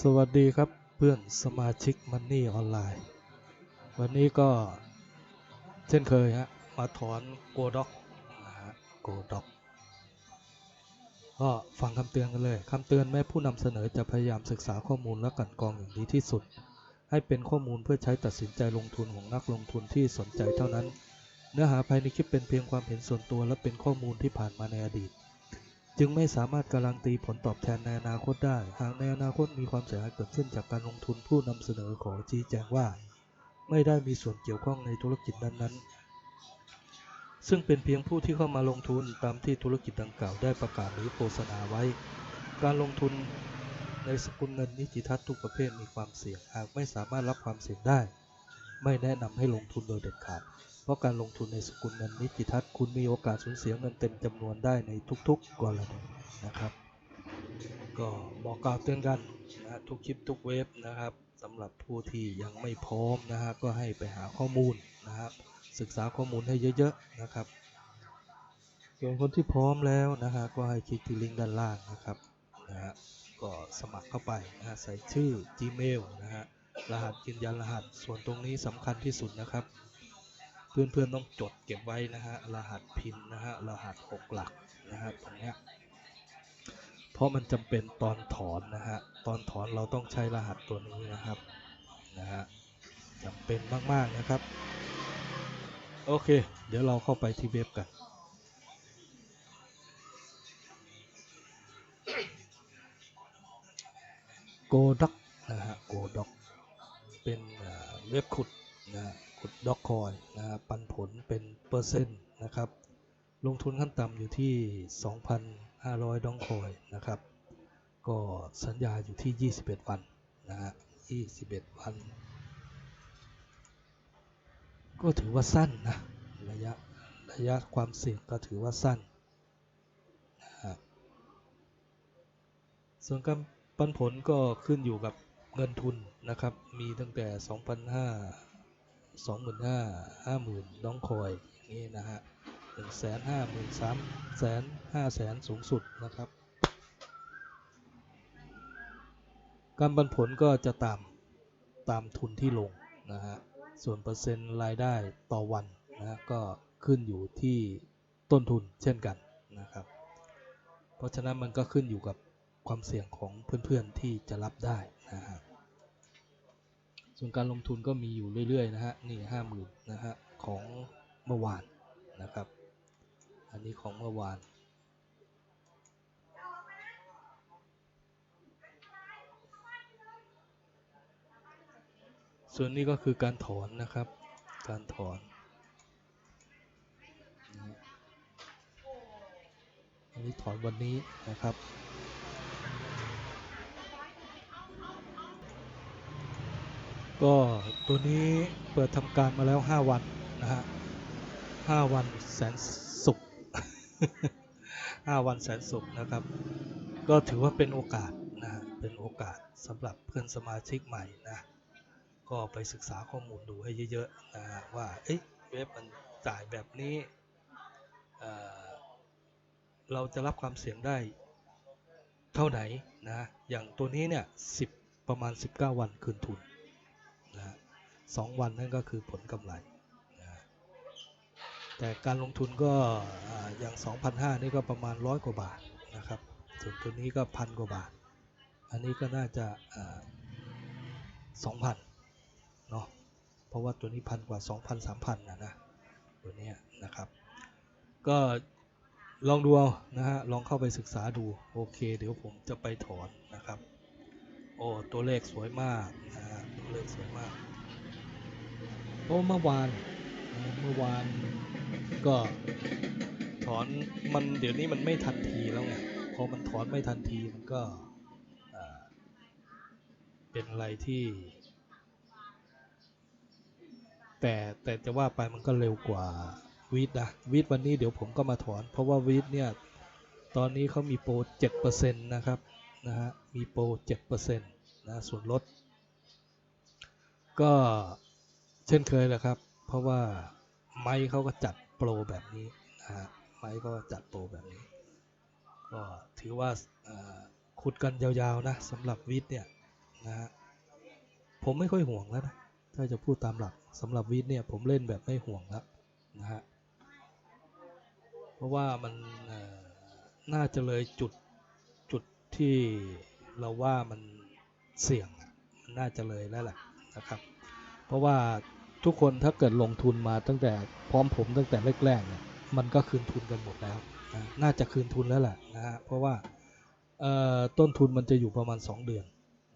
สวัสดีครับเพื่อนสมาชิกมันนี่ออนไลน์ วันนี้ก็เช่นเคยฮะมาถอนโกด็อกนะฮะโกด็อกก็ฟังคำเตือนกันเลยคำเตือนแม้ผู้นำเสนอจะพยายามศึกษาข้อมูลและกันกรองอย่างดีที่สุด ให้เป็นข้อมูลเพื่อใช้ตัดสินใจลงทุนของนักลงทุนที่สนใจเท่านั้น เนื้อหาภายในคลิปเป็นเพียงความเห็นส่วนตัวและเป็นข้อมูลที่ผ่านมาในอดีต จึงไม่สามารถการันตีผลตอบแทนในอนาคตได้ หากในอนาคตมีความเสียหายเกิดขึ้นจากการลงทุนผู้นำเสนอขอชี้แจงว่า ไม่ได้มีส่วนเกี่ยวข้องในธุรกิจนั้นๆ ซึ่งเป็นเพียงผู้ที่เข้ามาลงทุนตามที่ธุรกิจดังกล่าวได้ประกาศหรือโฆษณาไว้ การลงทุนในสกุลเงินนิติทัศน์ทุกประเภทมีความเสี่ยง หากไม่สามารถรับความเสี่ยงได้ ไม่แนะนำให้ลงทุนโดยเด็ดขาด เพราะการลงทุนในสกุลเงินนิติทัศน์คุณมีโอกาสสูญเสียเงินเต็มจำนวนได้ในทุกๆกรณีนะครับ ก็บอกกล่าวเตือนกันนะทุกคลิปทุกเว็บนะครับสำหรับผู้ที่ยังไม่พร้อมนะฮะก็ให้ไปหาข้อมูลนะครับศึกษาข้อมูลให้เยอะๆนะครับ ส่วนคนที่พร้อมแล้วนะฮะก็ให้คลิกที่ลิงก์ด้านล่างนะครับนะฮะก็สมัครเข้าไปนะฮะใส่ชื่อ Gmail นะฮะรหัสยืนยันรหัสส่วนตรงนี้สำคัญที่สุดนะครับ เพื่อนๆต้องจดเก็บไว้นะฮะรหัสพินนะฮะรหัส6หลักนะฮะตรงเนี้ยเพราะมันจำเป็นตอนถอนนะฮะตอนถอนเราต้องใช้รหัสตัวนี้นะครับนะฮะจำเป็นมากๆนะครับ โอเค เดี๋ยวเราเข้าไปที่เว็บกันโกด็อกนะฮะโกด็อกเป็นเว็บขุดนะ ดด็อกคอยนะปันผลเป็นเปอร์เซ็นต์นะครับ ลงทุนขั้นต่ำอยู่ที่ 2,500 ดองคอยนะครับ ก็สัญญาอยู่ที่ 21 วันนะฮะ21 วัน ก็ถือว่าสั้นนะระยะระยะความเสี่ยงก็ถือว่าสั้นนะฮะส่วนการปันผลก็ขึ้นอยู่กับเงินทุนนะครับ มีตั้งแต่ 2,500 25,000 50,000ดองคอยอย่างนี้นะฮะ1 5 0 0 0 0 3แสน5แสนสูงสุดนะครับ การปันผลก็จะตามตามทุนที่ลงนะฮะส่วนเปอร์เซ็นต์รายได้ต่อวันนะฮะก็ขึ้นอยู่ที่ต้นทุนเช่นกันนะครับ เพราะฉะนั้นมันก็ขึ้นอยู่กับความเสี่ยงของเพื่อนๆที่จะรับได้นะฮะ ส่วนการลงทุนก็มีอยู่เรื่อยๆนะฮะนี่ห้าหมื่นนะฮะของเมื่อวานนะครับ อันนี้ของเมื่อวานส่วนนี้ก็คือการถอนนะครับ การถอน อันนี้ถอนวันนี้นะครับ ก็ตัวนี้เปิดทำการมาแล้ว 5 วันนะฮะ5วันแสนสุข5วันแสนสุขนะครับ ก็ถือว่าเป็นโอกาสนะเป็นโอกาสสำหรับเพื่อนสมาชิกใหม่นะก็ไปศึกษาข้อมูลดูให้เยอะๆนะฮะว่าเอ๊ะเว็บมันจ่ายแบบนี้เเราจะรับความเสี่ยงได้เท่าไหนนะอย่างตัวนี้เนี่ย10ประมาณ 19 วันคืนทุน สองวันนั่นก็คือผลกำไร แต่การลงทุนก็อย่าง 2,500 นี่ก็ประมาณร้อยกว่าบาทนะครับ ส่วนตัวนี้ก็พันกว่าบาท อันนี้ก็น่าจะ2,000เนาะ เพราะว่าตัวนี้พันกว่า 2,000 3,000นะนะ ตัวนี้นะครับ ก็ลองดูเอานะฮะ ลองเข้าไปศึกษาดู โอเค เดี๋ยวผมจะไปถอนนะครับ โอ้ ตัวเลขสวยมากนะฮะตัวเลขสวยมาก โอ้เมื่อวานเมื่อวานก็ถอนมันเดี๋ยวนี้มันไม่ทันทีแล้วไงพอมันถอนไม่ทันทีมันก็เป็นอะไรที่ แต่แต่จะว่าไปมันก็เร็วกว่าวีดนะวีดวันนี้เดี๋ยวผมก็มาถอน เพราะว่าวีดเนี่ยตอนนี้เขามีโปร7%นะครับนะฮะมีโปร7%นะส่วนลดก็ เช่นเคยแหละครับ เพราะว่าไม้เขาก็จัดโปรแบบนี้นะฮะไม้ก็จัดโปรแบบนี้ ก็ถือว่าขุดกันยาวๆนะสำหรับวีดเนี่ยนะฮะผมไม่ค่อยห่วงแล้วนะถ้าจะพูดตามหลักสำหรับวิทย์เนี่ยผมเล่นแบบไม่ห่วงแล้วนะฮะเพราะว่ามันน่าจะเลยจุดจุดที่เราว่ามันเสี่ยงมันน่าจะเลยแล้วแหละนะครับ ราะว่าทุกคนถ้าเกิดลงทุนมาตั้งแต่พร้อมผมตั้งแต่แรกๆเนี่ยมันก็คืนทุนกันหมดแล้วนะน่าจะคืนทุนแล้วแหละนะฮะเพราะว่าต้นทุนมันจะอยู่ประมาณ 2 เดือน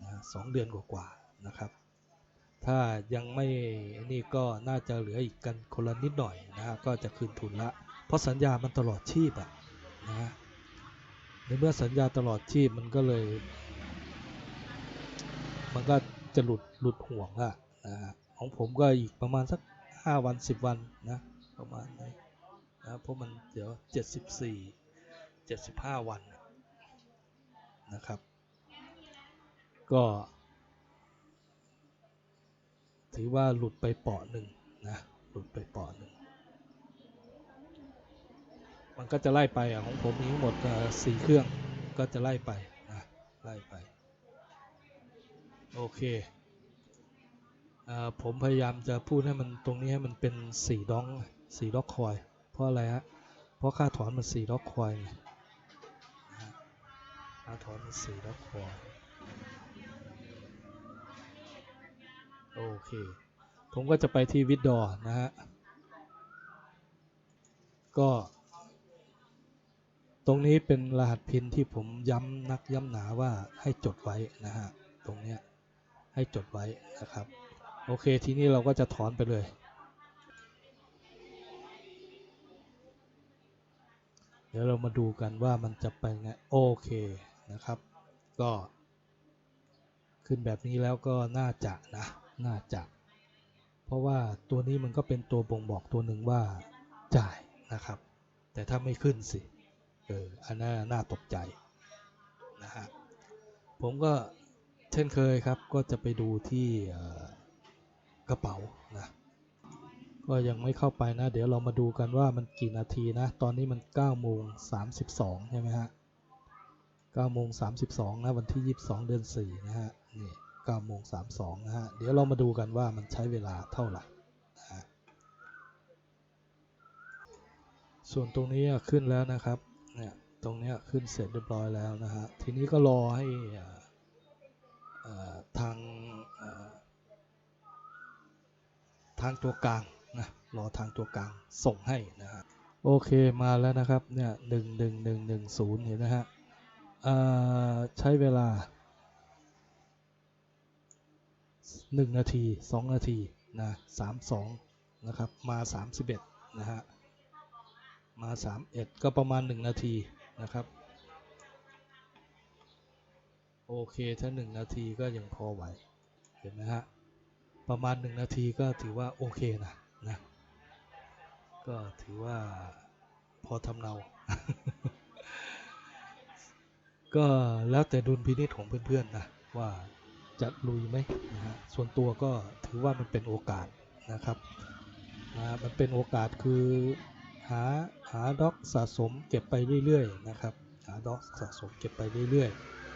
นะสองเดือนกว่าๆนะครับ ถ้ายังไม่นี่ก็น่าจะเหลืออีกกันคนละนิดหน่อยนะฮะก็จะคืนทุนละ เพราะสัญญามันตลอดชีพอะนะฮะในเมื่อสัญญาตลอดชีพมันก็เลย มันก็จะหลุดหลุดห่วงอะนะฮะ ของผมก็อีกประมาณสัก 5 วัน 10 วันนะประมาณนี้นะเพราะมันเดี๋ยว 74 75 วันน่ะนะครับ ก็ ถือว่าหลุดไปเปาะหนึ่งนะหลุดไปเปาะหนึ่งมันก็จะไล่ไปอะของผมมีทั้งหมดสี่เครื่องก็จะไล่ไปนะไล่ไป โอเค ผมพยายามจะพูดให้มันตรงนี้ให้มันเป็นสี่ดองสี่ด็อกคอย เพราะอะไรฮะ เพราะค่าถอนมันสี่ด็อกคอยไงค่าถอนมันสี่ด็อกคอยโอเค ผมก็จะไปที่วิดดอร์นะฮะ ก็ ตรงนี้เป็นรหัสพินที่ผมย้ำนักย้ำหนาว่าให้จดไว้นะฮะ ตรงเนี้ยให้จดไว้นะครับ โอเค ทีนี้เราก็จะถอนไปเลย เดี๋ยวเรามาดูกันว่ามันจะไปไง โอเคนะครับ ก็ ขึ้นแบบนี้แล้วก็น่าจะนะ น่าจะ เพราะว่าตัวนี้มันก็เป็นตัวบ่งบอกตัวหนึ่งว่าจ่ายนะครับ แต่ถ้าไม่ขึ้นสิ เออ อันนั้นน่าตกใจนะฮะ ผมก็เช่นเคยครับ ก็จะไปดูที่เอ่อ กระเป๋านะก็ยังไม่เข้าไปนะ เดี๋ยวเรามาดูกันว่ามันกี่นาทีนะ ตอนนี้มัน9โมง32 ใช่ไหมฮะ9โมง32 นะ วันที่ 22 เดือน 4 นะฮะ นี่9โมง32 นะฮะ เดี๋ยวเรามาดูกันว่ามันใช้เวลาเท่าไหร่นะฮะส่วนตรงนี้ขึ้นแล้วนะครับ เนี่ย ตรงนี้ขึ้นเสร็จเรียบร้อยแล้วนะฮะ ทีนี้ก็รอให้ทาง ทางตัวกลางนะรอทางตัวกลางส่งให้นะฮะโอเคมาแล้วนะครับเนี่ยหนึ่งหนึ่งหนึ่งหนึ่งศูนย์เห็นนะฮะอ่อใช้เวลาหนึ่งนาทีสองนาทีนะสามสองนะครับมาสามสิบเอ็ดนะฮะมาสามเอ็ดก็ประมาณหนึ่งนาทีนะครับ โอเคถ้าหนึ่งนาทีก็ยังพอไหวเห็นไหมฮะ ประมาณหนึ่งนาทีก็ถือว่าโอเคนะนะก็ถือว่าพอทำเนา ก็แล้วแต่ดุลพินิจของเพื่อนๆนะว่าจะลุยไหมนะฮะส่วนตัวก็ถือว่ามันเป็นโอกาสนะครับนะมันเป็นโอกาสคือหาหาด็อกสะสมเก็บไปเรื่อยๆนะครับหาด็อกสะสมเก็บไปเรื่อยๆ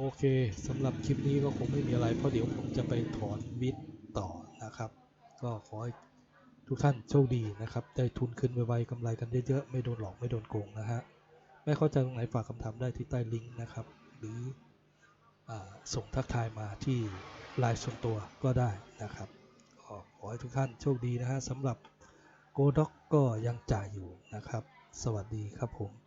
โอเคสำหรับคลิปนี้ก็คงไม่มีอะไร เพราะเดี๋ยวผมจะไปถอนวิทย์ต่อนะครับ ก็ขอให้ทุกท่านโชคดีนะครับ ได้ทุนขึ้นไวๆกำไรกันเยอะๆ ไม่โดนหลอกไม่โดนโกงนะฮะ ไม่เข้าใจตรงไหนฝากคำถามได้ที่ใต้ลิงก์นะครับ หรืออส่งทักทายมาที่ไลน์ส่วนตัวก็ได้นะครับก็ขอให้ทุกท่านโชคดีนะฮะสำหรับโกด็อกก็ยังจ่ายอยู่นะครับ สวัสดีครับผม